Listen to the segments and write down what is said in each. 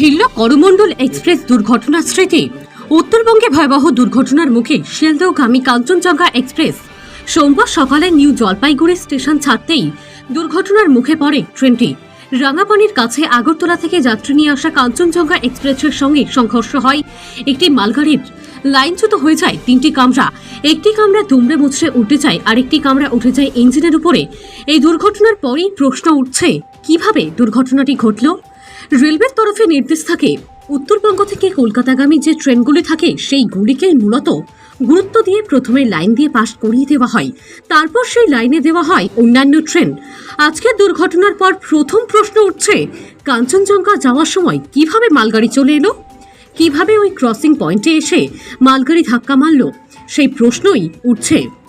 ফিরল করমণ্ডল এক্সপ্রেস দুর্ঘটনার স্মৃতি। উত্তরবঙ্গে ভয়াবহ দুর্ঘটনার মুখে শিয়ালদহগামী কাঞ্চনজঙ্ঘা এক্সপ্রেস। সোমবার সকালে নিউ জলপাইগুড়ি স্টেশন ছাড়তেই দুর্ঘটনার মুখে পড়ে ট্রেনটি। রাঙাপানির কাছে আগরতলা থেকে যাত্রী নিয়ে আসা কাঞ্চনজঙ্ঘা এক্সপ্রেসের সঙ্গে সংঘর্ষ হয়। একটি মালগাড়ির লাইনচ্যুত হয়ে যায় তিনটি কামরা। একটি কামরা দুমড়ে মুচড়ে উঠে যায়, আরেকটি কামরা উঠে যায় ইঞ্জিনের উপরে। এই দুর্ঘটনার পরেই প্রশ্ন উঠছে, কীভাবে দুর্ঘটনাটি ঘটল? রেলওয়ের তরফে নির্দেশ থাকে, উত্তরবঙ্গ থেকে কলকাতাগামী যে ট্রেনগুলি থাকে, সেই গুলিকে মূলত গুরুত্ব দিয়ে প্রথমে লাইন দিয়ে পাস করিয়ে দেওয়া হয়। তারপর সেই লাইনে দেওয়া হয় অন্যান্য ট্রেন। আজকের দুর্ঘটনার পর প্রথম প্রশ্ন উঠছে, কাঞ্চনজঙ্ঘা যাওয়ার সময় কীভাবে মালগাড়ি চলে এলো? কীভাবে ওই ক্রসিং পয়েন্টে এসে মালগাড়ি ধাক্কা মারল? সেই প্রশ্নই উঠছে।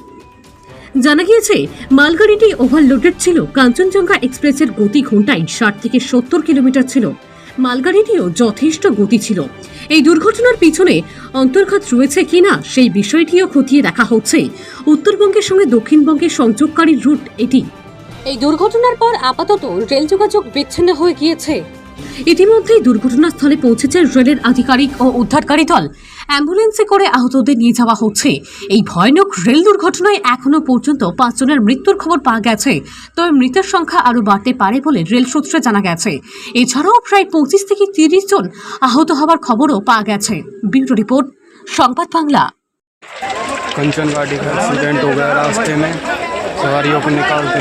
জানা গিয়েছে, মালগাড়িটি ওভারলোডেড ছিল। কাঞ্চনজঙ্ঘা এক্সপ্রেসের গতি ঘন্টায় ষাট থেকে সত্তর কিলোমিটার ছিল। মালগাড়িটিও যথেষ্ট গতি ছিল। এই দুর্ঘটনার পিছনে অন্তর্ঘাত রয়েছে কিনা, সেই বিষয়টিও খতিয়ে দেখা হচ্ছে। উত্তরবঙ্গের সঙ্গে দক্ষিণবঙ্গের সংযোগকারী রুট এটি। এই দুর্ঘটনার পর আপাতত রেল যোগাযোগ বিচ্ছিন্ন হয়ে গিয়েছে। ইতিমধ্যেই দুর্ঘটনাস্থলে পৌঁছেছে রেলের আধিকারিক ও উদ্ধারকারী দল অ্যাম্বুলেন্সে করে আহতদের নিয়ে যাওয়া হচ্ছে এই ভয়ানক রেল দুর্ঘটনায় এখনও পর্যন্ত পাঁচজনের মৃত্যুর খবর পাওয়া গেছে তবে মৃতের সংখ্যা আরও বাড়তে পারে বলে রেল সূত্রে জানা গেছে এছাড়াও প্রায় পঁচিশ থেকে তিরিশ জন আহত হওয়ার খবরও পাওয়া গেছে ব্যুরো রিপোর্ট সংবাদ বাংলা कंचन गाड़ी का एक्सीडेंट हो गया रास्ते में सवारियों को निकालते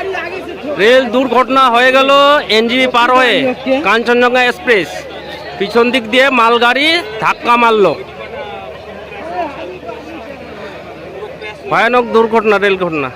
রেল দুর্ঘটনা হয়ে গেল এনজিবি পার হয়ে। কাঞ্চনজঙ্ঘা এক্সপ্রেস। পিছন দিক দিয়ে মালগাড়ি ধাক্কা মারলো। ভয়ানক দুর্ঘটনা, রেল ঘটনা।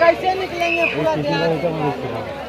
कैसे निकलेंगे पूरा देहात?